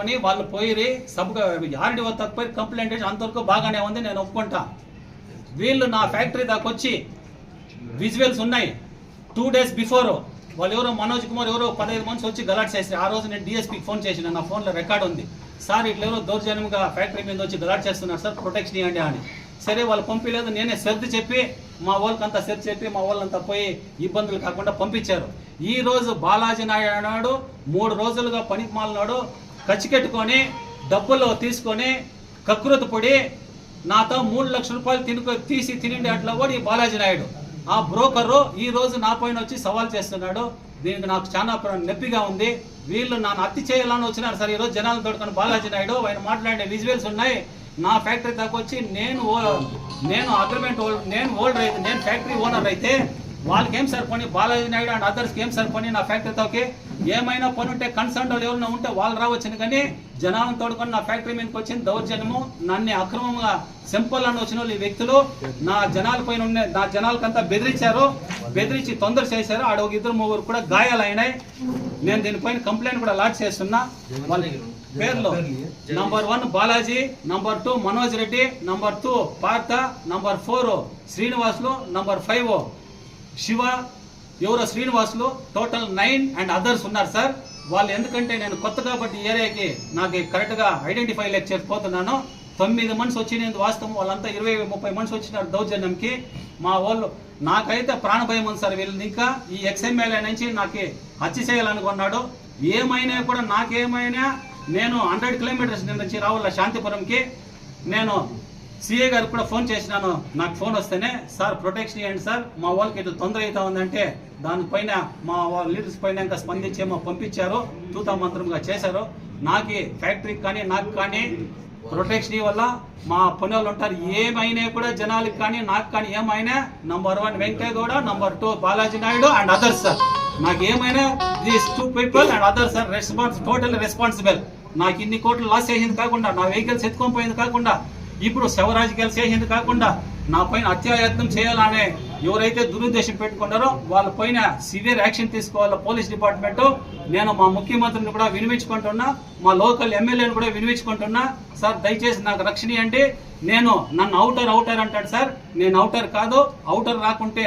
తీసుకొని వాళ్ళు పోయి సబ్ ఆర్డీఓ తక్కువ కంప్లైంట్ చేసి అంతవరకు బాగానే ఉంది నేను ఒప్పుకుంటా. వీళ్ళు నా ఫ్యాక్టరీ దాకా వచ్చి విజువల్స్ ఉన్నాయి. టూ డేస్ బిఫోర్ వాళ్ళు ఎవరో మనోజ్ కుమార్ ఎవరో పదహైదు మంది వచ్చి గలాట్ చేసి ఆ రోజు నేను డిఎస్పీకి ఫోన్ చేసిన నా ఫోన్లో రికార్డ్ ఉంది. సార్ ఇట్లా ఎవరో దౌర్జన్యంగా ఫ్యాక్టరీ మీద వచ్చి గలాట్ చేస్తున్నారు సార్ ప్రొటెక్షన్ ఇవ్వండి అని. సరే వాళ్ళు పంపించలేదు నేనే శ్రద్ధ చెప్పి మా వాళ్ళకంతా శ్రద్ధ చెప్పి మా వాళ్ళంతా పోయి ఇబ్బందులు కాకుండా పంపించారు. ఈ రోజు బాలాజీ నాయుడు నాడు మూడు రోజులుగా పనికి మాలినాడు కచ్చికెట్టుకొని డబ్బులు తీసుకొని కకృత పొడి నాతో మూడు లక్షల రూపాయలు తినుకో తీసి తినిండి అట్లా కూడా ఈ బాలాజీ నాయుడు. ఆ బ్రోకరు ఈ రోజు నా పైన వచ్చి సవాల్ చేస్తున్నాడు. దీనికి నాకు చాలా నొప్పిగా ఉంది. వీళ్ళు నన్ను అత్తి చేయాలని వచ్చినారు సార్. ఈరోజు జనాలు తోడుకొని బాలాజీ నాయుడు ఆయన మాట్లాడే విజువల్స్ ఉన్నాయి. నా ఫ్యాక్టరీ దాకా వచ్చి నేను ఓ- నేను అగ్రిమెంట్ నేను ఓల్డర్ అయితే నేను ఫ్యాక్టరీ ఓనర్ అయితే వాళ్ళకి ఏం సరిపోయి బాలాజీ నాయుడు అండ్ అదర్స్కి ఏం సరిపోయి నా ఫ్యాక్టరీతోకి ఏమైనా పని ఉంటే కన్సర్న్ వాళ్ళు ఎవరైనా ఉంటే వాళ్ళు రావచ్చును. కానీ జనాలను తోడుకొని నా ఫ్యాక్టరీ మీదకి వచ్చిన దౌర్జన్యము నన్ను అక్రమంగా సింపుల్ అని వచ్చిన వాళ్ళు ఈ వ్యక్తులు నా జనాల పైన ఉండే నా జనాలకంతా బెదిరించారు. బెదిరించి తొందర చేశారు. ఆడ ఒక ఇద్దరు ముగ్గురు కూడా గాయాలైనాయి. నేను దీనిపైన కంప్లైంట్ కూడా లాడ్జ్ చేస్తున్నా. వాళ్ళ పేర్లు. Number one Balaji number two Manoj Reddy number two Partha number four Srinivasulu number five Shiva ఎవరో Srinivasulu total nine and others ఉన్నారు సార్. వాళ్ళు ఎందుకంటే నేను కొత్త కాబట్టి ఏరియాకి నాకు కరెక్ట్గా ఐడెంటిఫై లెక్చర్ పోతున్నాను తొమ్మిది మనిషి వచ్చినది వాస్తవం వాళ్ళంతా ఇరవై ముప్పై మనిషి వచ్చినారు దౌర్జన్యంకి. మా వాళ్ళు నాకైతే ప్రాణభయం ఉంది సార్ వీళ్ళని ఇంకా. ఈ ఎక్స్ఎంఎల్ఏ నుంచి నాకు హత్య చేయాలనుకున్నాడు ఏమైనా కూడా నాకేమైనా నేను హండ్రెడ్ కిలోమీటర్స్ నుంచి రావాల శాంతిపురంకి. నేను సిఏ గారికి కూడా ఫోన్ చేసినాను. నాకు ఫోన్ వస్తేనే సార్ ప్రొటెక్షన్ ఇవ్వండి సార్. మా వాళ్ళకి ఇట్లా తొందర అవుతా ఉందంటే దానిపైన మా వాళ్ళ లీడర్స్ పైన ఇంకా స్పందించేమో పంపించారు. తూతా మంత్రంగా చేశారు. నాకు ఫ్యాక్టరీకి కానీ నాకు కానీ ప్రొటెక్షన్ వల్ల మా పని వాళ్ళు ఉంటారు. ఏమైనా కూడా జనాలకు కానీ నాకు కానీ ఏమైనా number one Venkayya Gowda number two Balaji Naidu and others sir నాకు ఏమైనా these two people and others sir response total responsible నాకు ఇన్ని కోట్లు లాస్ చేసింది కాకుండా నా వెహికల్స్ ఎత్తుకొని పోయింది కాకుండా ఇప్పుడు శవరాజకీయాలు చేసింది కాకుండా నా పైన అత్యాయత్నం చేయాలనే ఎవరైతే దురుద్దేశం పెట్టుకున్నారో వాళ్ళ పైన సివియర్ యాక్షన్ తీసుకోవాల పోలీస్ డిపార్ట్మెంట్. నేను మా ముఖ్యమంత్రిని కూడా వినిపించుకుంటున్నా మా లోకల్ ఎమ్మెల్యేని కూడా వినిపించుకుంటున్నా సార్ దయచేసి నాకు రక్షణ అంటే నేను నన్ను అవుటర్ అవుటర్ అంటాడు సార్. నేను అవుటర్ కాదు అవుటర్ రాకుంటే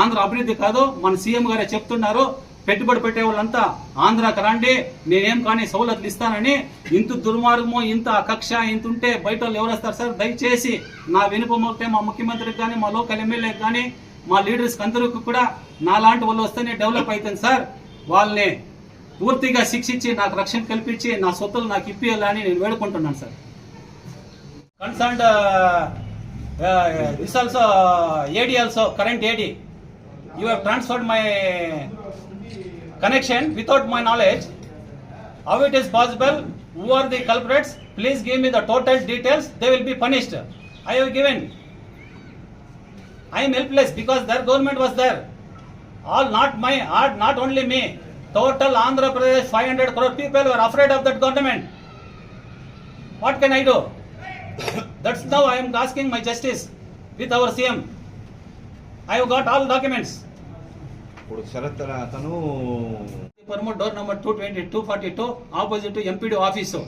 ఆంధ్ర అభివృద్ధి కాదు. మన సీఎం గారే చెప్తున్నారు. పెట్టుబడి పెట్టే వాళ్ళంతా ఆంధ్రాకి రండి నేనేం కానీ సౌలతులు ఇస్తానని ఇంత దుర్మార్గము ఇంత కక్ష ఇంత ఉంటే బయట వాళ్ళు ఎవరు వస్తారు సార్? దయచేసి నా వెనుక మా ముఖ్యమంత్రికి కానీ మా లోకల్ ఎమ్మెల్యేకి కానీ మా లీడర్స్ అందరికి కూడా నాలాంటి వాళ్ళు వస్తేనే డెవలప్ అవుతుంది సార్. వాళ్ళని పూర్తిగా శిక్షించి నాకు రక్షణ కల్పించి నా సొత్తులు నాకు ఇప్పియాలని నేను వేడుకుంటున్నాను sir. Concerned this also AD also current AD you have transferred my connection without my knowledge. How it is possible? Who are the culprits? Please give me the total details. They will be punished. I have given. I am helpless because their government was there. All not my, all- not only me. Total Andhra Pradesh 500 crore people were afraid of that government. What can I do? That's now I am asking my justice with our CM. I have got all documents. ఇప్పుడు శరత్ అతను door number two twenty two forty two opposite MPD office.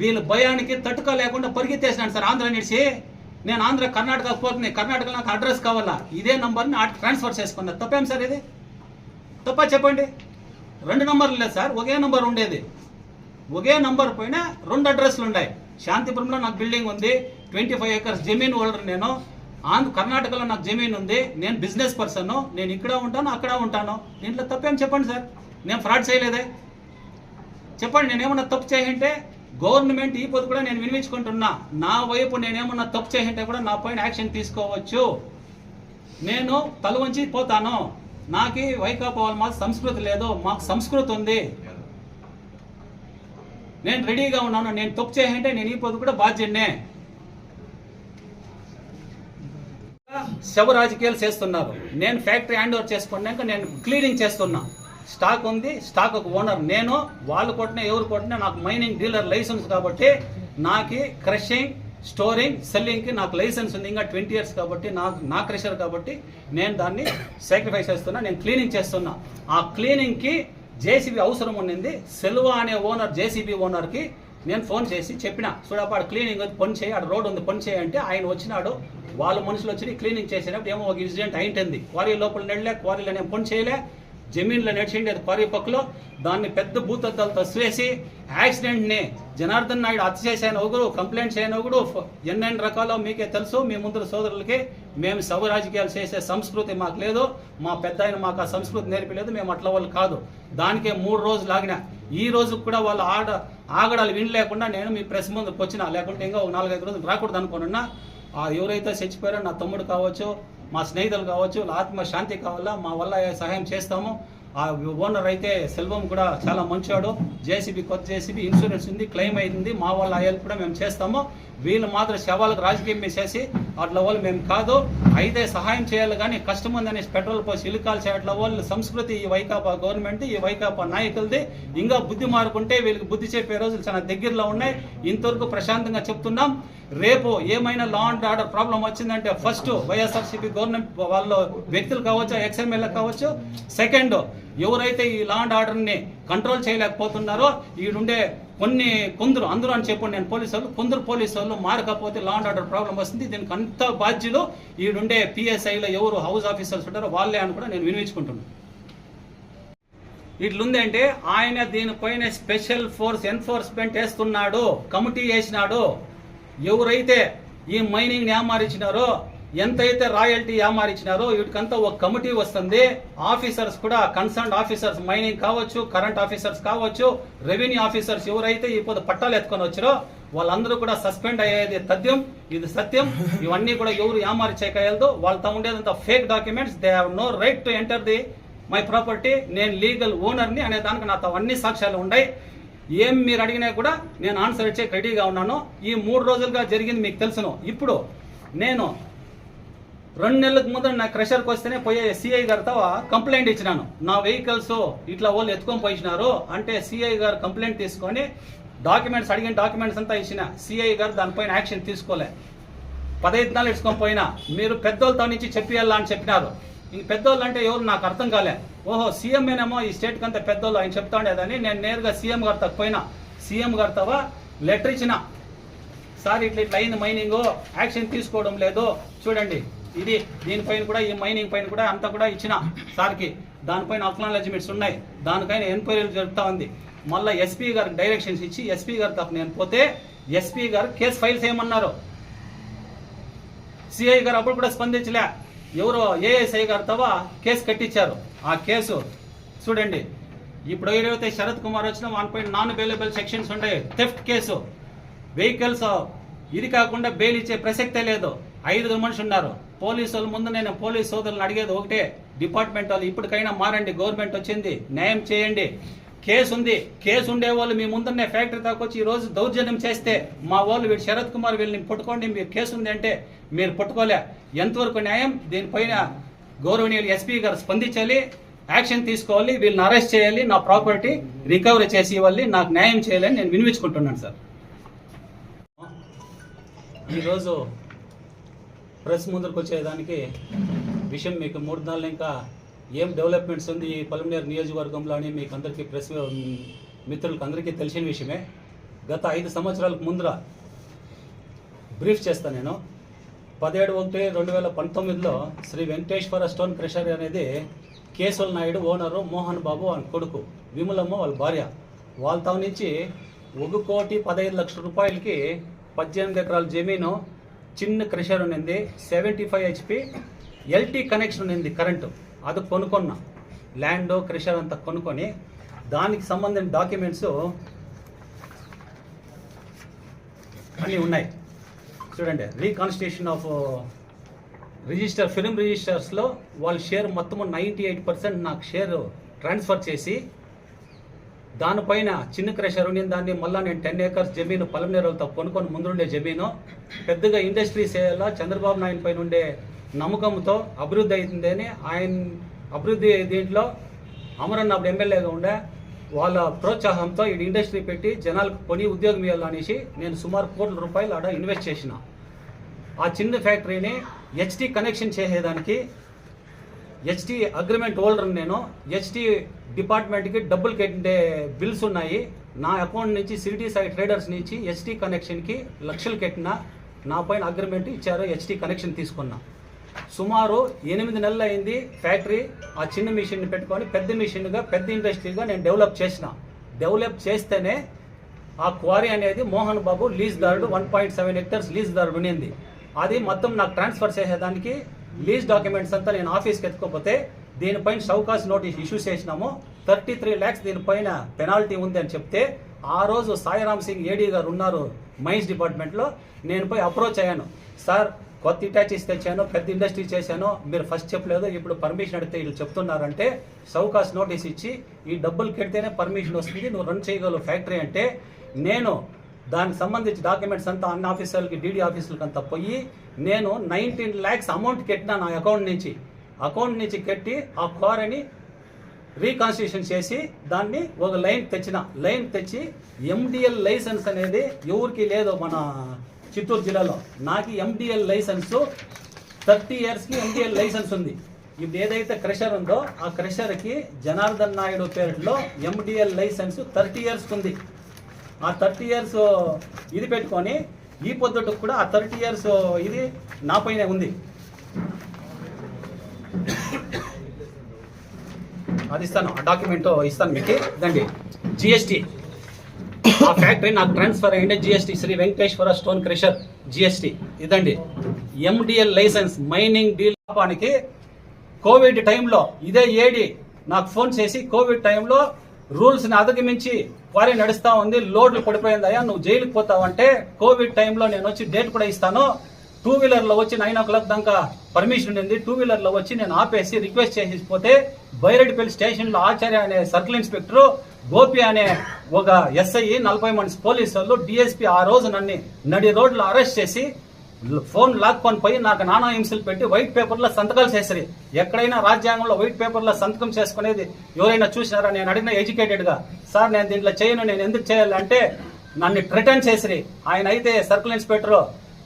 వీళ్ళు భయానికి తట్టుకోలేకుండా పరిగెత్తేసినాడు sir Andhra నిడిచి నేను ఆంధ్ర కర్ణాటక పోతుంది కర్ణాటక నాకు address కావాలా? ఇదే నంబర్ని అటు ట్రాన్స్ఫర్ చేసుకున్నా. తప్పేం సార్ ఇది? తప్ప చెప్పండి. రెండు నంబర్లు లేదు సార్ ఒకే నంబర్ ఉండేది. ఒకే నంబర్ పైన రెండు అడ్రస్లు ఉన్నాయి. శాంతిపురంలో నాకు బిల్డింగ్ ఉంది. ట్వంటీ ఫైవ్ ఏకర్స్ జమీన్ హోల్డర్ నేను. ఆంధ్ర కర్ణాటకలో నాకు జమీన్ ఉంది నేను బిజినెస్ పర్సన్ నేను ఇక్కడ ఉంటాను అక్కడ ఉంటాను. దీంట్లో తప్పేం చెప్పండి సార్? నేను ఫ్రాడ్ చేయలేదే. చెప్పండి నేనేమన్నా తప్పు చేయంటే గవర్నమెంట్ ఈ పొద్దు కూడా నేను వినిపించుకుంటున్నా నా వైపు నేనేమన్నా తప్పు చేయంటే కూడా నా పైన యాక్షన్ తీసుకోవచ్చు. నేను తలవంచి పోతాను. నాకు వైకాపా వాళ్ళు మాకు సంస్కృతి లేదు మాకు సంస్కృతి ఉంది. నేను రెడీగా ఉన్నాను నేను తప్పు చేయంటే నేను ఈ పొద్దు కూడా బాధ్యున్నే శవ రాజకీయాలు చేస్తున్నారు. నేను ఫ్యాక్టరీ హ్యాండ్ ఓవర్ చేసుకున్నాక నేను క్లీనింగ్ చేస్తున్నా. స్టాక్ ఉంది స్టాక్ ఒక ఓనర్. నేను వాళ్ళు కొట్టినా ఎవరు కొట్టినా నాకు మైనింగ్ డీలర్ లైసెన్స్ కాబట్టి నాకు క్రషింగ్ స్టోరింగ్ సెల్లింగ్కి నాకు లైసెన్స్ ఉంది. ఇంకా ట్వంటీ ఇయర్స్ కాబట్టి నాకు నా క్రషర్ కాబట్టి నేను దాన్ని సాక్రిఫైస్ చేస్తున్నా. నేను క్లీనింగ్ చేస్తున్నా. ఆ క్లీనింగ్కి జేసీబీ అవసరం ఉండింది సెల్వా అనే ఓనర్ జేసీబీ ఓనర్కి నేను ఫోన్ చేసి చెప్పిన చూడప్ప ఆడ క్లీనింగ్ ఉంది పని చేయి ఆడ రోడ్ ఉంది పని చేయి అంటే ఆయన వచ్చినాడు. వాళ్ళ మనుషులు వచ్చి క్లీనింగ్ చేసినప్పుడు ఏమో ఒక ఇన్సిడెంట్ అయింటుంది. క్వారీ లోపల నెడలే క్వారీలో నేను పని చేయలే జమీన్లో నడిచిండి అది క్వారీ పక్కలో దాన్ని పెద్ద భూతద్దాలతో వేసి యాక్సిడెంట్ని జనార్దన్ నాయుడు హత్య చేసిన ఒకరు కంప్లైంట్ చేయని ఒకడు ఎన్నెన్ని రకాలో మీకే తెలుసు మీ ముందు సోదరులకి మేము సభ రాజకీయాలు చేసే సంస్కృతి మాకు లేదు మా పెద్ద ఆయన మాకు ఆ సంస్కృతి నేర్పలేదు మేము అట్లా వాళ్ళు కాదు. దానికే మూడు రోజులు ఆగిన. ఈ రోజు కూడా వాళ్ళు ఆడ ఆగడాలు వినలేకుండా నేను మీ ప్రెస్ ముందుకు వచ్చిన. లేకుంటే ఇంకా ఒక నాలుగైదు రోజులు రాకూడదు అనుకున్నా ఎవరైతే చచ్చిపోయారో నా తమ్ముడు కావచ్చు మా స్నేహితులు కావచ్చు ఆత్మ శాంతి కావాలా మా వల్ల సహాయం చేస్తాము? ఆ ఓనర్ అయితే సెల్వం కూడా చాలా మంచివాడు. జేసీబీ కొత్త జేసీబీ ఇన్సూరెన్స్ ఉంది క్లెయిమ్ అయింది. మా వాళ్ళ హెల్ప్ కూడా మేము చేస్తాము. వీళ్ళు మాత్రం శవాలకు రాజకీయం చేసి అట్లా వాళ్ళు మేము కాదు. అయితే సహాయం చేయాలి కానీ కష్టం ఉందని పెట్రోల్ పోసి ఇల్లుకాలు అట్ల వాళ్ళు సంస్కృతి ఈ వైకాపా గవర్నమెంట్ ఈ వైకాపా నాయకులది. ఇంకా బుద్ధి మారుకుంటే వీళ్ళకి బుద్ధి చెప్పే రోజులు చాలా దగ్గరలో ఉన్నాయి. ఇంతవరకు ప్రశాంతంగా చెప్తున్నాం. రేపు ఏమైనా లా అండ్ ఆర్డర్ ప్రాబ్లం వచ్చిందంటే ఫస్ట్ వైఎస్ఆర్సీపీ గవర్నమెంట్ వాళ్ళు వ్యక్తులు కావచ్చు ఎక్స్ఎంఎల్ఏ కావచ్చు. సెకండ్ ఎవరైతే ఈ లా అండ్ ఆర్డర్ని కంట్రోల్ చేయలేకపోతున్నారో ఈడుండే కొన్ని కొందరు అందరూ అని చెప్పండి నేను పోలీసు వాళ్ళు కొందరు పోలీసు వాళ్ళు మారకపోతే లా అండ్ ఆర్డర్ ప్రాబ్లం వస్తుంది. దీనికి అంత బాధ్యులు ఈడుండే పిఎస్ఐలో ఎవరు హౌస్ ఆఫీసర్స్ ఉంటారో వాళ్ళే అని కూడా నేను వినిపించుకుంటున్నాను ఇట్లుందంటే ఆయన దీనిపైన స్పెషల్ ఫోర్స్ ఎన్ఫోర్స్మెంట్ వేస్తున్నాడు కమిటీ వేసినాడు. ఎవరైతే ఈ మైనింగ్ ఏమారిచ్చినారో ఎంతైతే రాయల్టీ ఏమారిచ్చినారో వీటికంతా ఒక కమిటీ వస్తుంది. ఆఫీసర్స్ కూడా కన్సర్న్ ఆఫీసర్స్ మైనింగ్ కావచ్చు కరెంట్ ఆఫీసర్స్ కావచ్చు రెవెన్యూ ఆఫీసర్స్ ఎవరైతే ఈ పట్టాలు ఎత్తుకొని వచ్చారో వాళ్ళందరూ కూడా సస్పెండ్ అయ్యేది తథ్యం ఇది సత్యం. ఇవన్నీ కూడా ఎవరు ఏమారిచేయగలదు వాళ్ళతో ఉండేదంతా fake documents. They have no right to enter the my property నేను లీగల్ ఓనర్ని అనే దానికి నాతో అన్ని సాక్ష్యాలు ఉన్నాయి ఏం మీరు అడిగినా కూడా నేను ఆన్సర్ ఇచ్చే రెడీగా ఉన్నాను. ఈ మూడు రోజులుగా జరిగింది మీకు తెలుసును. ఇప్పుడు నేను రెండు నెలలకు ముందు నా క్రెషర్కి వస్తేనే పోయే సిఐ గారితో కంప్లైంట్ ఇచ్చినాను. నా వెహికల్స్ ఇట్లా వాళ్ళు ఎత్తుకొని పోయినారు అంటే సిఐ గారు కంప్లైంట్ తీసుకొని డాక్యుమెంట్స్ అడిగిన డాక్యుమెంట్స్ అంతా ఇచ్చిన సిఐ గారు దానిపైన యాక్షన్ తీసుకోలే. పదహైదు నాలుగు ఇచ్చుకొని పోయినా. మీరు పెద్దోళ్ళతో నుంచి చెప్పియాలా అని చెప్పినారు. ఇంక పెద్దోళ్ళు అంటే ఎవరు నాకు అర్థం కాలే. ఓహో సీఎంఏనేమో ఈ స్టేట్కి అంతా పెద్దోళ్ళు ఆయన చెప్తా ఉండేదని నేను నేరుగా సీఎం గారితో పోయినా. సీఎం గారితో లెటర్ ఇచ్చిన. సార్ ఇట్లా ఇట్లా అయింది మైనింగ్ యాక్షన్ తీసుకోవడం లేదు. చూడండి. ఇది దీనిపైన కూడా ఈ మైనింగ్ పైన కూడా అంతా కూడా ఇచ్చిన సార్కి దానిపైన అక్నాలజ్మెంట్స్ ఉన్నాయి. దానిపైన ఎంక్వైరీలు జరుగుతూ ఉంది. మళ్ళీ ఎస్పీ గారికి డైరెక్షన్స్ ఇచ్చి ఎస్పీ గారి తప్ప నేను పోతే ఎస్పీ గారు కేసు ఫైల్ చేయమన్నారు. సిఐ గారు అప్పుడు కూడా స్పందించలే. ఎవరో ఏఎస్ఐ గారు తవ కేసు కట్టించారు. ఆ కేసు చూడండి. ఇప్పుడు ఏదైతే శరత్ కుమార్ వచ్చిన one point non available sections ఉండే థెఫ్ట్ కేసు వెహికల్స్ ఇది కాకుండా బెయిల్ ఇచ్చే ప్రసక్తే లేదు. ఐదుగురు మనుషులు ఉన్నారు. పోలీసు ముందు నేను పోలీస్ సోదరులను అడిగేది ఒకటే డిపార్ట్మెంట్ వాళ్ళు ఇప్పటికైనా మారండి గవర్నమెంట్ వచ్చింది న్యాయం చేయండి. కేసు ఉంది కేసు ఉండే వాళ్ళు మీ ముందున్నే ఫ్యాక్టరీ దాకా వచ్చి ఈ రోజు దౌర్జన్యం చేస్తే మా వాళ్ళు వీడు శరత్ కుమార్ వీళ్ళని పట్టుకోండి మీరు కేసు ఉంది అంటే మీరు పట్టుకోలే. ఎంతవరకు న్యాయం? దీనిపైన గౌరవనీయులు ఎస్పీ గారు స్పందించాలి యాక్షన్ తీసుకోవాలి వీళ్ళని అరెస్ట్ చేయాలి నా ప్రాపర్టీ రికవరీ చేసి ఇవ్వాలి నాకు న్యాయం చేయాలని నేను వినిపించుకుంటున్నాను సార్. ఈరోజు ప్రెస్ ముందరకు వచ్చేదానికి విషయం మీకు మూడు నెలలు ఇంకా ఏం డెవలప్మెంట్స్ ఉంది ఈ పల్మనేరు నియోజకవర్గంలో అని మీకు అందరికీ ప్రెస్ మిత్రులకు అందరికీ తెలిసిన విషయమే. గత ఐదు సంవత్సరాలకు ముందర బ్రీఫ్ చేస్తాను నేను. పదిహేడు ఒకటి రెండు వేల పంతొమ్మిదిలో శ్రీ వెంకటేశ్వర స్టోన్ క్రషర్ అనేది కేశవల్ నాయుడు ఓనరు మోహన్ బాబు అని కొడుకు విమలమ్మ వాళ్ళ భార్య. వాళ్ళ నుంచి ఒక కోటి పదహైదు లక్షల రూపాయలకి పద్దెనిమిది ఎకరాల జమీను చిన్న క్రషర్ ఉన్నింది seventy five HP LT connection ఉన్నింది కరెంటు. అది కొనుక్కున్నా. ల్యాండ్ క్రషర్ అంతా కొనుక్కొని దానికి సంబంధించిన డాక్యుమెంట్స్ అన్నీ ఉన్నాయి. చూడండి రీకాన్స్టిట్యూషన్ ఆఫ్ రిజిస్టర్ ఫిలిం రిజిస్టర్స్లో వాళ్ళ షేర్ మొత్తము నైంటీ ఎయిట్ పర్సెంట్ నాకు షేర్ ట్రాన్స్ఫర్ చేసి దానిపైన చిన్న క్రెషర్ ఉండిన దాన్ని మళ్ళీ నేను టెన్ ఏకర్స్ జమీను పలమనేరులతో కొనుక్కొని ముందుండే జమీను. పెద్దగా ఇండస్ట్రీస్ చేయాలా చంద్రబాబు నాయుడు పైన ఉండే నమ్మకంతో అభివృద్ధి అవుతుంది అని ఆయన అభివృద్ధి దీంట్లో అమరన్ అప్పుడు ఎమ్మెల్యేగా ఉండే వాళ్ళ ప్రోత్సాహంతో ఈ ఇండస్ట్రీ పెట్టి జనాలకు కొని ఉద్యోగం ఇవ్వాలనేసి నేను సుమారు కోట్ల రూపాయలు ఆడ ఇన్వెస్ట్ చేసిన. ఆ చిన్న ఫ్యాక్టరీని హెచ్డి కనెక్షన్ చేసేదానికి హెచ్టీ అగ్రిమెంట్ హోల్డర్ నేను. హెచ్టీ డిపార్ట్మెంట్కి డబ్బులు కట్టే బిల్స్ ఉన్నాయి. నా అకౌంట్ నుంచి సిటీ సైడ్ ట్రేడర్స్ నుంచి హెచ్టీ కనెక్షన్కి లక్షలు కట్టిన నా పైన అగ్రిమెంట్ ఇచ్చారు. హెచ్టీ కనెక్షన్ తీసుకున్నా. సుమారు ఎనిమిది నెలలు అయింది ఫ్యాక్టరీ ఆ చిన్న మిషన్ పెట్టుకొని పెద్ద మిషన్గా పెద్ద ఇండస్ట్రీగా నేను డెవలప్ చేసిన. డెవలప్ చేస్తేనే ఆ క్వారీ అనేది మోహన్ బాబు లీజ్ దారుడు one point seven hectares lease దారుడు ఉనింది అది మొత్తం నాకు ట్రాన్స్ఫర్ చేసేదానికి లీజ్ డాక్యుమెంట్స్ అంతా నేను ఆఫీస్కి ఎత్తుకోకపోతే దీనిపైన షౌకాస్ నోటీస్ ఇష్యూ చేసినాము. థర్టీ త్రీ ల్యాక్స్ దీనిపైన పెనాల్టీ ఉంది అని చెప్తే ఆ రోజు సాయిరామ్ సింగ్ ఏడీ గారు ఉన్నారు మైన్స్ డిపార్ట్మెంట్లో. నేను పోయి అప్రోచ్ అయ్యాను. సార్ కొత్త ఇటాచీస్ తెచ్చాను పెద్ద ఇండస్ట్రీ చేశాను మీరు ఫస్ట్ చెప్పలేదు ఇప్పుడు పర్మిషన్ అడిగితే వీళ్ళు చెప్తున్నారంటే సౌకాస్ నోటీస్ ఇచ్చి ఈ డబ్బులు కడితేనే పర్మిషన్ వస్తుంది నువ్వు రన్ చేయగలవు ఫ్యాక్టరీ అంటే నేను దానికి సంబంధించి డాక్యుమెంట్స్ అంతా అన్ని ఆఫీసర్లకి డీడీ ఆఫీసులకి అంతా పోయి నేను నైన్టీన్ ల్యాక్స్ అమౌంట్ కట్టినా నా అకౌంట్ నుంచి. అకౌంట్ నుంచి కట్టి ఆ క్వారీని రీకాన్స్టిట్యూషన్ చేసి దాన్ని ఒక లైన్ తెచ్చిన. లైన్ తెచ్చి ఎండిఎల్ లైసెన్స్ అనేది ఎవరికి లేదు మన చిత్తూరు జిల్లాలో. నాకు ఎండిఎల్ లైసెన్స్ థర్టీ ఇయర్స్కి ఎండిఎల్ లైసెన్స్ ఉంది. ఇప్పుడు ఏదైతే క్రెషర్ ఉందో ఆ క్రెషర్కి జనార్దన్ నాయుడు పేరులో ఎండిఎల్ లైసెన్స్ థర్టీ ఇయర్స్కి ఉంది. ఆ థర్టీ ఇయర్స్ ఇది పెట్టుకొని ఈ పొద్దుటకు కూడా ఆ థర్టీ ఇయర్స్ ఇది నా పైన ఉంది. అది ఇస్తాను. ఆ డాక్యుమెంట్ ఇస్తాను మీకు. దండి జిఎస్టీ. ఆ ఫ్యాక్టరీ నాకు ట్రాన్స్ఫర్ అయ్యింది. GST Shri Venkateswara stone crusher GST. ఇదండి. ఎండిఎల్ లైసెన్స్ మైనింగ్ డీలాపానికి కోవిడ్ టైంలో ఇదే ఏడి నాకు ఫోన్ చేసి కోవిడ్ టైంలో రూల్స్ని అధిగమించి వారి నడుస్తా ఉంది లోడ్లు పడిపోయిందయ్యా నువ్వు జైలుకి పోతావంటే కోవిడ్ టైంలో నేను వచ్చి డేట్ కూడా ఇస్తాను. టూ వీలర్లో వచ్చి నైన్ ఓ క్లాక్ దాకా పర్మిషన్ ఉంది టూ వీలర్లో వచ్చి నేను ఆపేసి రిక్వెస్ట్ చేసి పోతే బైరెడ్డిపల్లి స్టేషన్లో ఆచార్య అనే సర్కిల్ ఇన్స్పెక్టర్ గోపి అనే ఒక ఎస్ఐ నలభై మంది పోలీసు వాళ్ళు డిఎస్పీ ఆ రోజు నన్ను నడి రోడ్లు అరెస్ట్ చేసి ఫోన్ లాక్కొని పోయి నాకు నానా హింసలు పెట్టి వైట్ పేపర్లో సంతకాలు చేసిరి. ఎక్కడైనా రాజ్యాంగంలో వైట్ పేపర్లో సంతకం చేసుకునేది ఎవరైనా చూసినారా? నేను అడిగిన ఎడ్యుకేటెడ్గా సార్ నేను దీంట్లో చేయను నేను ఎందుకు చేయాలంటే నన్ను రిటర్న్ చేసిరి. ఆయన అయితే సర్కిల్ ఇన్స్పెక్టర్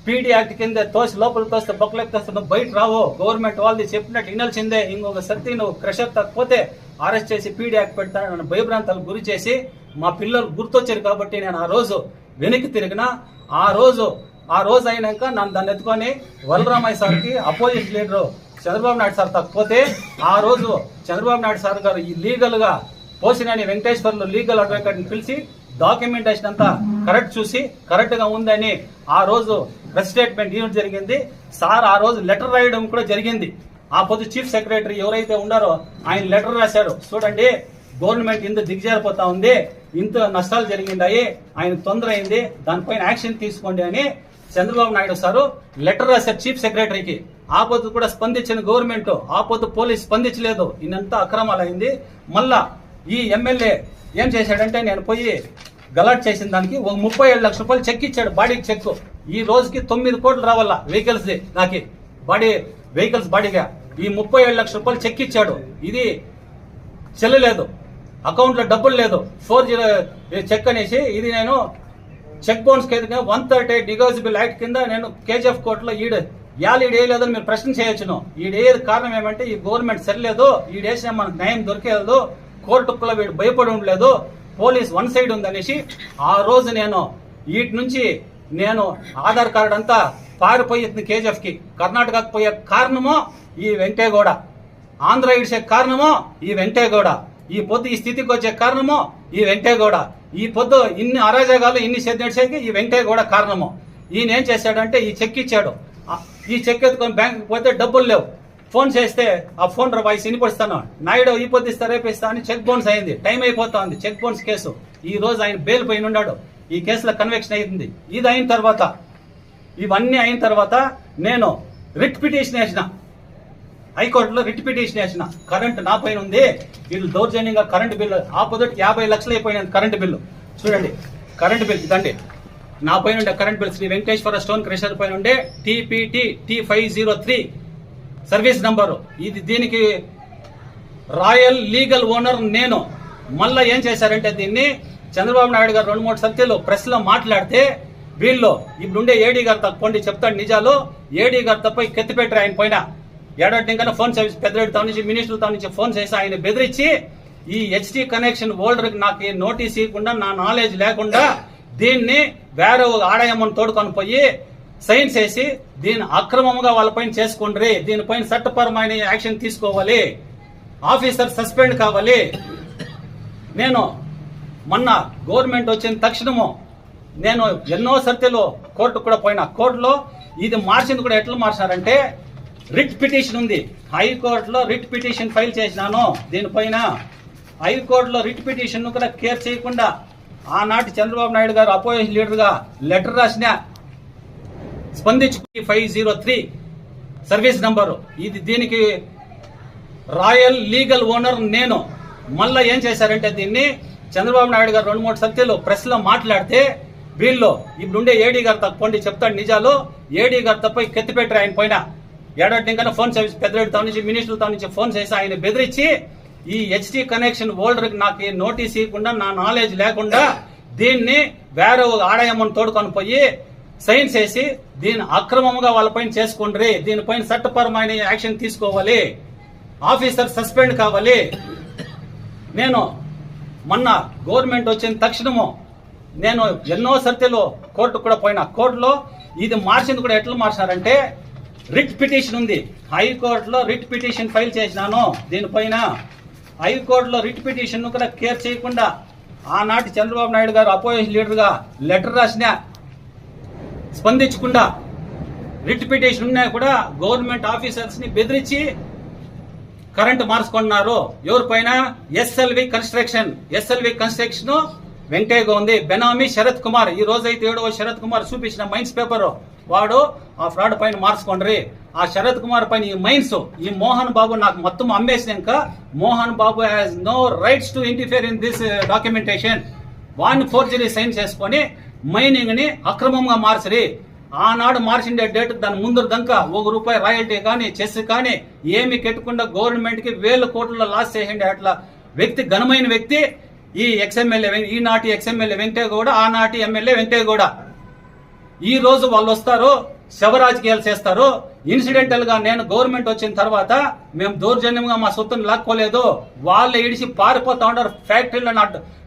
పీడీ యాక్ట్ కింద తోసి లోపల తోస్తే బొక్కలకు తోస్తే నువ్వు బయట రావు. గవర్నమెంట్ వాళ్ళది చెప్పినట్టు వినాల్సిందే. ఇంకొక శక్తి నువ్వు క్రెషర్ తక్కపోతే అరెస్ట్ చేసి పీడీ యాక్ట్ పెడతాను నన్ను భయభ్రాంతాలకు గురి చేసి మా పిల్లలు గుర్తొచ్చారు కాబట్టి నేను ఆ రోజు వెనక్కి తిరిగిన ఆ రోజు ఆ రోజు అయినాక నన్ను దాన్ని ఎత్తుకొని వలరామయ్య సార్కి opposite leader Chandrababu Naidu sir తక్కపోతే ఆ రోజు చంద్రబాబు నాయుడు సార్ గారు ఈ లీగల్గా పోసినని వెంకటేశ్వర్లు లీగల్ అడ్వకేట్ని పిలిచి డాక్యుమెంటేషన్ అంతా కరెక్ట్ చూసి కరెక్ట్గా ఉందని ఆ రోజు ప్రెస్ స్టేట్మెంట్ ఇవ్వడం జరిగింది. సార్ ఆ రోజు లెటర్ రాయడం కూడా జరిగింది. ఆ పొద్దు చీఫ్ సెక్రటరీ ఎవరైతే ఉన్నారో ఆయన లెటర్ రాశారు. చూడండి గవర్నమెంట్ ఇంత దిగజారిపోతా ఉంది. ఇంత నష్టాలు జరిగిందాయి. ఆయన తొందర అయింది. దానిపైన యాక్షన్ తీసుకోండి అని చంద్రబాబు నాయుడు సారు లెటర్ రాశారు చీఫ్ సెక్రటరీకి. ఆ పొద్దు కూడా స్పందించిన గవర్నమెంట్ ఆ పొద్దు పోలీస్ స్పందించలేదు. ఇన్నంతా అక్రమాలు అయింది మళ్ళా ఈ ఎమ్మెల్యే ఏం చేశాడంటే నేను పోయి గలాట్ చేసిన దానికి ఒక ముప్పై ఏడు లక్షల రూపాయలు చెక్ ఇచ్చాడు బాడీకి చెక్. ఈ రోజుకి తొమ్మిది కోట్లు రావాలా వెహికల్స్ నాకి. బాడీ వెహికల్స్ బాడీగా. ఈ ముప్పై ఏడు లక్షల రూపాయలు చెక్ ఇచ్చాడు. ఇది చెల్లలేదు. అకౌంట్లో డబ్బులు లేదు. ఫోర్ జీరో చెక్ అనేసి ఇది నేను చెక్ బౌన్స్ కింద వన్ థర్టీ డిగోజిబుల్ యాక్ట్ కింద నేను కేజీఎఫ్ కోర్టులో ఈడ ఇవాళ ఈడ వేయలేదని మీరు ప్రశ్న చేయొచ్చును. ఈడేది కారణం ఏమంటే ఈ గవర్నమెంట్ సరిలేదు ఈడేసిన మనకు న్యాయం దొరికేది కోర్టు కూడా వీడు భయపడి ఉండలేదు పోలీస్ వన్ సైడ్ ఉందనేసి ఆ రోజు నేను వీటి నుంచి నేను ఆధార్ కార్డు అంతా పారిపోయింది కేజీఎఫ్కి కర్ణాటకకు పోయే కారణమో ఈ వెంకటేగౌడ ఆంధ్ర ఇడిసే కారణమో ఈ వెంకటేగౌడ ఈ పొద్దు ఈ స్థితికి వచ్చే కారణమో ఈ వెంకటేగౌడ ఈ పొద్దు ఇన్ని అరాజకాలు ఇన్ని సెద్దేసేకి ఈ వెంకటేగౌడ కారణము. ఈయన ఏం చేశాడంటే ఈ చెక్ ఇచ్చాడు. ఈ చెక్ ఎత్తుకొని బ్యాంకుకి పోతే డబ్బులు లేవు. ఫోన్ చేస్తే ఆ ఫోన్ వాయిస్ వినిపిస్తాను. నాయుడు ఈ పొద్దు ఇస్తా రేపు ఇస్తా అని చెక్ బౌన్స్ అయింది. టైం అయిపోతుంది చెక్ బౌన్స్ కేసు. ఈ రోజు ఆయన బెయిల్ పైన ఉన్నాడు. ఈ కేసులో కన్వెక్షన్ అయింది ఇది అయిన తర్వాత ఇవన్నీ అయిన తర్వాత నేను రిట్ పిటిషన్ వేసిన. హైకోర్టులో రిట్ పిటిషన్ వేసిన కరెంట్ నా పైన ఉంది. వీళ్ళు దౌర్జన్యంగా కరెంటు బిల్లు ఆపోజిట్ యాభై లక్షలు అయిపోయినది కరెంటు బిల్లు. చూడండి కరెంటు బిల్ ఇదండి. నా పైన ఉండే current bill Shri Venkateswara stone crusher పైన ఉండే TPT T five zero three service number. ఇది దీనికి రాయల్ లీగల్ ఓనర్ నేను. మళ్ళీ ఏం చేశారంటే దీన్ని చంద్రబాబు నాయుడు గారు రెండు మూడు సత్యలు ప్రెస్లో మాట్లాడితే వీళ్ళు ఇప్పుడుండే ఏడీ గారు తప్పండి చెప్తాడు నిజాలు. ఏడీ గారు తప్ప కెత్తిపెట్టారు ఆయన పైన. ఏడాది ఫోన్ సర్వీస్ పెద్దరెడ్డి తా నుంచి మినిస్టర్ తా నుంచి ఫోన్ చేసి ఆయన బెదిరించి ఈ హెచ్డి కనెక్షన్ హోల్డర్కి నాకు ఈ నోటీస్ ఇవ్వకుండా నా నాలెడ్జ్ లేకుండా దీన్ని వేరే ఒక తోడుకొని పోయి సైన్ చేసి దీన్ని అక్రమంగా వాళ్ళపైన చేసుకుండ్రి దీనిపైన చట్టపరమైన యాక్షన్ తీసుకోవాలి ఆఫీసర్ సస్పెండ్ కావాలి. నేను మొన్న గవర్నమెంట్ వచ్చిన తక్షణము నేను ఎన్నో సర్తెలు కోర్టుకు కూడా పోయినా. కోర్టులో ఇది మార్చింది కూడా ఎట్లా మార్చారంటే రిట్ పిటిషన్ ఉంది. హైకోర్టులో రిట్ పిటిషన్ ఫైల్ చేసినాను. దీనిపైన హైకోర్టులో రిట్ పిటిషన్ కూడా కేర్ చేయకుండా ఆనాటి చంద్రబాబు నాయుడు గారు అపోజిషన్ లీడర్గా లెటర్ రాసిన స్పందించి five zero three service number ఇది దీనికి రాయల్ లీగల్ ఓనర్ నేను. మళ్ళీ ఏం చేశారంటే దీన్ని చంద్రబాబు నాయుడు గారు రెండు మూడు సత్యలు ప్రెస్లో మాట్లాడితే వీళ్ళు ఇప్పుడుండే ఏడీ గారు తప్పండి చెప్తాడు నిజాలు. ఏడీ గారు తప్ప కెత్తిపెట్టారు ఆయన పైన. ఏడాది ఇంకా ఫోన్ సర్వీస్ పెద్దరెడ్డితో నుంచి మినిస్టర్ నుంచి ఫోన్ చేసి ఆయన బెదిరించి ఈ హెచ్డి కనెక్షన్ హోల్డర్కి నాకు ఈ నోటీస్ ఇవ్వకుండా నా నాలెడ్జ్ లేకుండా దీన్ని వేరే ఒక తోడుకొని పోయి సైన్ చేసి దీన్ని అక్రమంగా వాళ్ళపైన చేసుకుండ్రి దీనిపైన చట్టపరమైన యాక్షన్ తీసుకోవాలి ఆఫీసర్ సస్పెండ్ కావాలి. నేను మొన్న గవర్నమెంట్ వచ్చిన తక్షణము నేను ఎన్నో సర్తెలు కోర్టు కూడా పోయినా. కోర్టులో ఇది మార్చింది కూడా ఎట్లా మార్చారంటే రిట్ పిటిషన్ ఉంది. హైకోర్టులో రిట్ పిటిషన్ ఫైల్ చేసినాను. దీనిపైన హైకోర్టులో రిట్ పిటిషన్ను కూడా కేర్ చేయకుండా ఆనాటి చంద్రబాబు నాయుడు గారు అపోజిషన్ లీడర్గా లెటర్ రాసిన స్పందించకుండా రిట్ పిటిషన్ ఉన్నా కూడా గవర్నమెంట్ ఆఫీసర్స్ని బెదిరించి కరెంట్ మార్చుకున్నారు ఎవరి పైన? ఎస్ఎల్వి కన్స్ట్రక్షన్ ఎస్ఎల్వి కన్స్ట్రక్షన్ వెంకయ్యగా ఉంది. బెనామీ శరత్ కుమార్. ఈ రోజైతే ఏడవ శరత్ కుమార్ చూపించిన మైన్స్ పేపరు. వాడు ఆ ఫ్రాడ్ పైన మార్చుకోండి. ఆ శరత్ కుమార్ పైన ఈ మైన్స్ ఈ మోహన్ బాబు నాకు మొత్తం అమ్మేసినాక Mohan Babu has no rights to interfere in this documentation వాడిని ఫోర్జరీ సైన్ చేసుకొని మైనింగ్ని అక్రమంగా మార్చరి. ఆనాడు మార్చిండే డేట్ దాని ముందు దంకా ఒక రూపాయి రాయల్టీ కానీ చెస్ కానీ ఏమి కెట్టకుండా గవర్నమెంట్కి వేల కోట్ల లాస్ చేసిండే అట్లా వ్యక్తి ఘనమైన వ్యక్తి ఈ ఎక్స్ఎమ్మెల్యే ఈనాటి ఎక్స్ఎమ్మెల్యే వెంకయ్య గౌడ ఆనాటి ఎమ్మెల్యే వెంకయ్య గౌడ. ఈ రోజు వాళ్ళు వస్తారు శవ రాజకీయాలు చేస్తారు ఇన్సిడెంటల్గా నేను గవర్నమెంట్ వచ్చిన తర్వాత మేము దౌర్జన్యంగా మా సొత్తును లాక్కోలేదు. వాళ్ళు ఇడిచి పారిపోతా ఉంటారు ఫ్యాక్టరీలో నా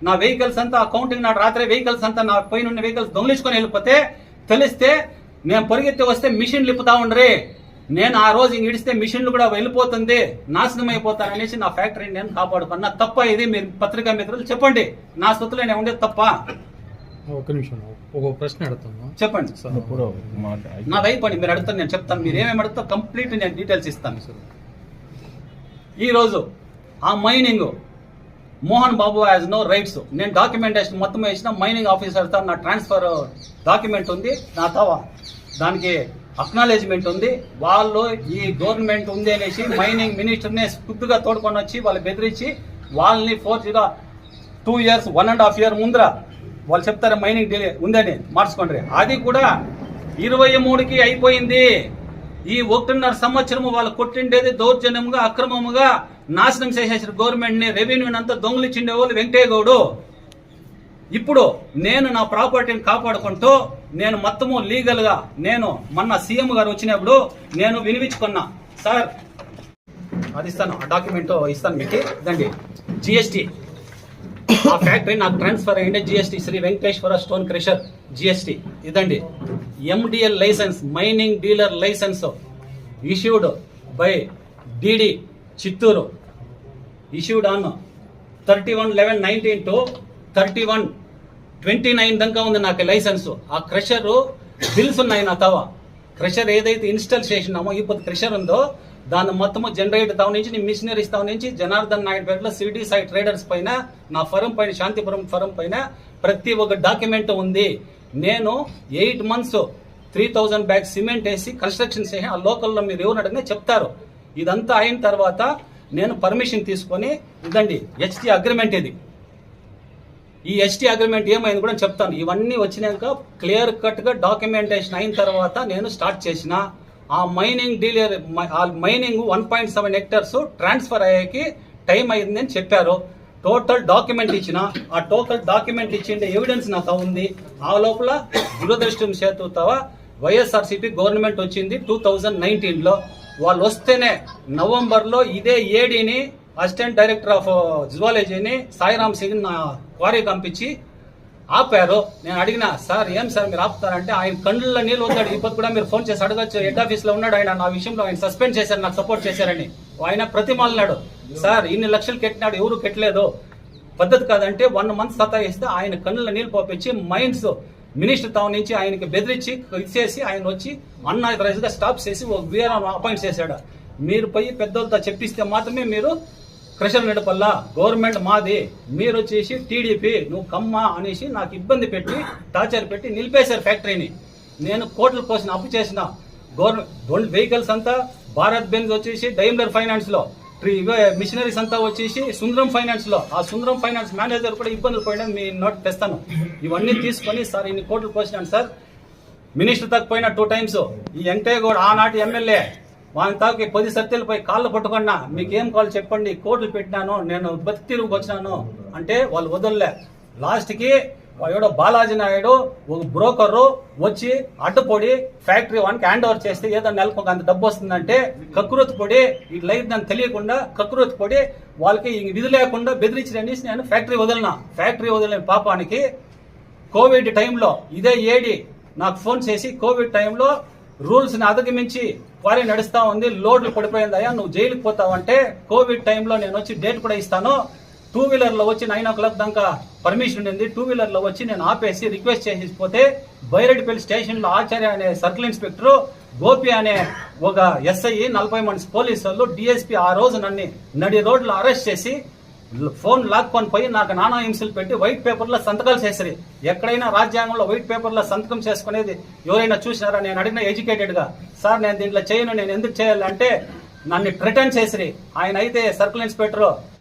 నా వెహికల్స్ అంతా అకౌంటింగ్ నాడు రాత్రి వెహికల్స్ అంతా నా పైన ఉన్న వెహికల్స్ దొంగిలించుకొని వెళ్ళిపోతే తెలిస్తే నేను పరిగెత్తి వస్తే మిషన్ లిప్పుతా ఉండరే. నేను ఆ రోజు ఇడిస్తే మిషన్లు కూడా వెళ్ళిపోతుంది నాశనం అయిపోతాననేసి నా ఫ్యాక్టరీని నేను కాపాడుకున్నా. తప్ప ఇది మీరు పత్రికా మిత్రులు చెప్పండి. నా సొత్తులో నేను ఉండేది తప్ప. ఒక నిమిషం ఒక ప్రశ్న అడుగుతాను చెప్పండి మాట నా అయిపోయింది మీరు అడుగుతాను నేను చెప్తాను. మీరు ఏమేమి అడుగుతారు కంప్లీట్ నేను డీటెయిల్స్ ఇస్తాను సార్. ఈ రోజు ఆ mining Mohan Babu has no rights నేను డాక్యుమెంటేషన్ మొత్తం వేసిన మైనింగ్ ఆఫీసర్తో నా ట్రాన్స్ఫర్ డాక్యుమెంట్ ఉంది నా తవ దానికి అక్నాలెడ్జ్మెంట్ ఉంది. వాళ్ళు ఈ గవర్నమెంట్ ఉంది అనేసి మైనింగ్ మినిస్టర్నే స్ఫూర్తిగా తోడుకొని వచ్చి వాళ్ళు బెదిరించి వాళ్ళని four zero two years one and half year ముందర వాళ్ళు చెప్తారు మైనింగ్ డిలే ఉందని మార్చుకోండి. అది కూడా ఇరవై మూడుకి అయిపోయింది. ఈ ఒకటిన్నర సంవత్సరము వాళ్ళు కొట్టిండేది దౌర్జన్యముగా అక్రమముగా నాశనం చేసేసారు. గవర్నమెంట్ని రెవెన్యూని అంతా దొంగిలిచ్చిండే వాళ్ళు వెంకటయ్య గౌడు. ఇప్పుడు నేను నా ప్రాపర్టీని కాపాడుకుంటూ నేను మొత్తము లీగల్గా నేను మొన్న సీఎం గారు వచ్చినప్పుడు నేను వినిపించుకున్నా సార్ అది ఇస్తాను. ఆ డాక్యుమెంట్ ఇస్తాను మీకు. దండి జిఎస్టి. ఆ ఫ్యాక్టరీ నాకు ట్రాన్స్ఫర్ అయ్యింది GST Shri Venkateswara stone crusher GST ఇదండి. MDL license mining dealer license issued by DD Chittoor. Issued on thirty one eleven nineteen to thirty one twenty nine దాకా ఉంది నాకు లైసెన్స్. ఆ క్రెషరు బిల్స్ ఉన్నాయి నా తవ. క్రషర్ ఏదైతే ఇన్స్టాల్ చేసినామో ఇప్పుడు క్రెషర్ ఉందో దాన్ని మొత్తము జనరేటర్ తావు నుంచి మిషనరీస్ తావు నుంచి జనార్దన్ నాయుడు పేటలో సిటీ సైడ్ ట్రేడర్స్ పైన నా ఫరం పైన శాంతిపురం ఫరం పైన ప్రతి ఒక్క డాక్యుమెంట్ ఉంది. నేను eight months three thousand bag cement వేసి కన్స్ట్రక్షన్ చేసి ఆ లోకల్లో మీరు ఎవరు అడిగినా చెప్తారు. ఇదంతా అయిన తర్వాత నేను పర్మిషన్ తీసుకొని ఇదండి హెచ్టి అగ్రిమెంట్ ఇది. ఈ హెచ్టీ అగ్రిమెంట్ ఏమైంది కూడా చెప్తాను. ఇవన్నీ వచ్చినాక క్లియర్ కట్గా డాక్యుమెంటేషన్ అయిన తర్వాత నేను స్టార్ట్ చేసిన. ఆ మైనింగ్ డీలర్ ఆ mining one point seven hectares transfer అయ్యేకి time అయిందని అని చెప్పారు. టోటల్ డాక్యుమెంట్ ఇచ్చిన. ఆ టోటల్ డాక్యుమెంట్ ఇచ్చిండే ఎవిడెన్స్ నాకు ఉంది. ఆ లోపల దురదృష్టం చేతుతావా వైఎస్ఆర్సీపీ గవర్నమెంట్ వచ్చింది టూ థౌజండ్ నైన్టీన్లో వాళ్ళు వస్తేనే నవంబర్లో ఇదే ఏడీని అసిస్టెంట్ డైరెక్టర్ ఆఫ్ జువాలజీని సాయిరామ్ సింగ్ నా క్వారీ పంపించి ఆపారు? నేను అడిగిన సార్ ఏం సార్ మీరు ఆపుతారంటే ఆయన కళ్ళల్లో నీళ్ళు వద్దాడు ఇప్పుడు కూడా మీరు ఫోన్ చేసి అడగచ్చు. హెడ్ ఆఫీస్లో ఉన్నాడు ఆయన. నా విషయంలో ఆయన సస్పెండ్ చేశారు నాకు సపోర్ట్ చేశారని. ఆయన ప్రతిమాలన్నాడు సార్ ఇన్ని లక్షలు కట్టినాడు ఎవరు కట్టలేదు. పద్ధతి కాదంటే వన్ మంత్ సతాయిస్తే ఆయన కళ్ళలో నీళ్ళు పంపించి మైండ్స్ మినిస్టర్ టౌన్ నుంచి ఆయనకి బెదిరించి ఇచ్చేసి ఆయన వచ్చి అన్న గా స్టాప్ చేసి ఒక వేరే అపాయింట్ చేశాడు. మీరు పోయి పెద్దలతో చెప్పిస్తే మాత్రమే మీరు క్రషర్ నడపల్లా గవర్నమెంట్ మాది మీరు వచ్చేసి టీడీపీ నువ్వు కమ్మ అనేసి నాకు ఇబ్బంది పెట్టి టార్చర్ పెట్టి నిలిపేశారు ఫ్యాక్టరీని. నేను కోట్ల కోసం అప్పు చేసిన గవర్నమెంట్ వెహికల్స్ అంతా భారత్ బెంజ్ వచ్చేసి డైమ్లర్ ఫైనాన్స్లో ట్రీ- ఇవే మిషనరీస్ అంతా వచ్చేసి సుందరం ఫైనాన్స్లో. ఆ సుందరం ఫైనాన్స్ మేనేజర్ కూడా ఇబ్బందులు పోయినా మీ నోట్ తెస్తాను. ఇవన్నీ తీసుకొని సార్ ఇన్ని కోట్లు పోసినాను సార్. మినిస్టర్ తక్కువ టూ టైమ్స్. ఈ వెంకయ్య గౌడ్ ఆనాటి ఎమ్మెల్యే. వాళ్ళ తాకి పది సత్యాలపై కాళ్ళు పట్టుకున్నా మీకేం కావాలి చెప్పండి? కోట్లు పెట్టినాను నేను బతికి తిరిగి వచ్చినాను అంటే వాళ్ళు వదలలే. లాస్ట్కి ఎవడో బాలాజీ నాయుడు ఒక బ్రోకరు వచ్చి అడ్డుపొడి ఫ్యాక్టరీ వానికి హ్యాండ్ ఓవర్ చేస్తే ఏదో నెలకు ఒక అంత డబ్బు వస్తుందంటే కకృతి పొడి ఇట్లా అయిందని తెలియకుండా కకృతి పొడి వాళ్ళకి ఇంక విధి లేకుండా బెదిరించడానికి నేను ఫ్యాక్టరీ వదిలినా. ఫ్యాక్టరీ వదిలిన పాపానికి కోవిడ్ టైంలో ఇదే ఏడి నాకు ఫోన్ చేసి కోవిడ్ టైంలో రూల్స్ని అధిగమించి క్వారీ నడుస్తా ఉంది లోడ్లు పడిపోయిందయ్యా నువ్వు జైలుకి పోతావంటే కోవిడ్ టైంలో నేను వచ్చి డేట్ కూడా ఇస్తాను. టూ వీలర్లో వచ్చి నైన్ ఓ క్లాక్ దాకా పర్మిషన్ ఉంది టూ వీలర్లో వచ్చి నేను ఆపేసి రిక్వెస్ట్ చేసి పోతే బైరెడ్డిపల్లి స్టేషన్లో ఆచార్య అనే సర్కిల్ ఇన్స్పెక్టర్ గోపి అనే ఒక ఎస్ఐ నలభై మంది పోలీసు వాళ్ళు డిఎస్పీ ఆ రోజు నన్ను నడి రోడ్లు అరెస్ట్ చేసి ఫోన్ లాక్కొని పోయి నాకు నానా హింసలు పెట్టి వైట్ పేపర్లో సంతకాలు చేసిరి. ఎక్కడైనా రాజ్యాంగంలో వైట్ పేపర్లో సంతకం చేసుకునేది ఎవరైనా చూసినారా? నేను అడిగిన ఎడ్యుకేటెడ్గా సార్ నేను దీంట్లో చేయను నేను ఎందుకు చేయాలంటే నన్ను రిటర్న్ చేసిరి. ఆయన అయితే సర్కిల్ ఇన్స్పెక్టర్.